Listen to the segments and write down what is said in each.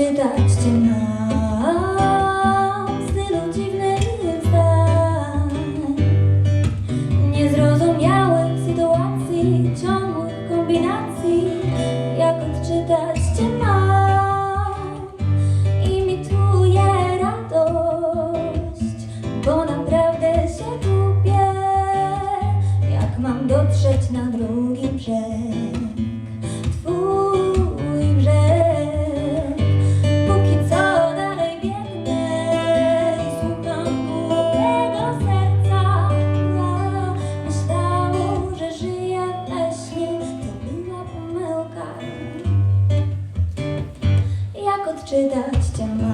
mam w stylu dziwnych zdań Niezrozumiałych sytuacji, ciągłych kombinacji Jak odczytać cię mam Imituję radość, bo naprawdę się gubię Jak mam dotrzeć na drugi brzeg Jak odczytać cię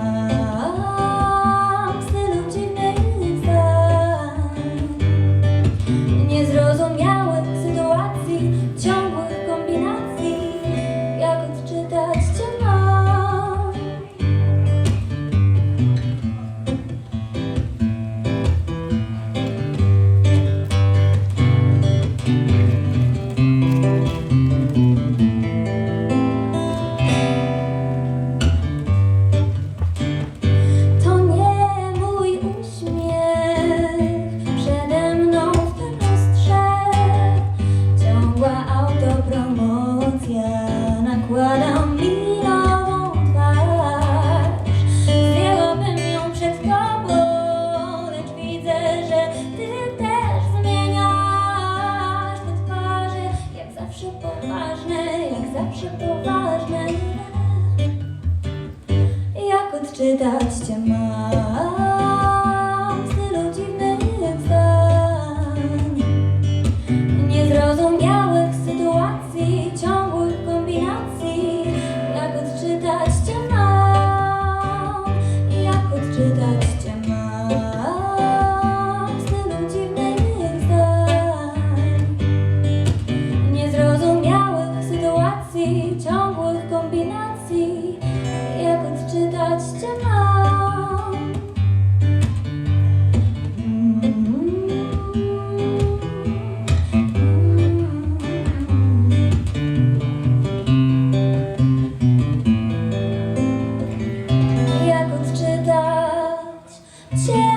twarze Jak zawsze poważne, jak say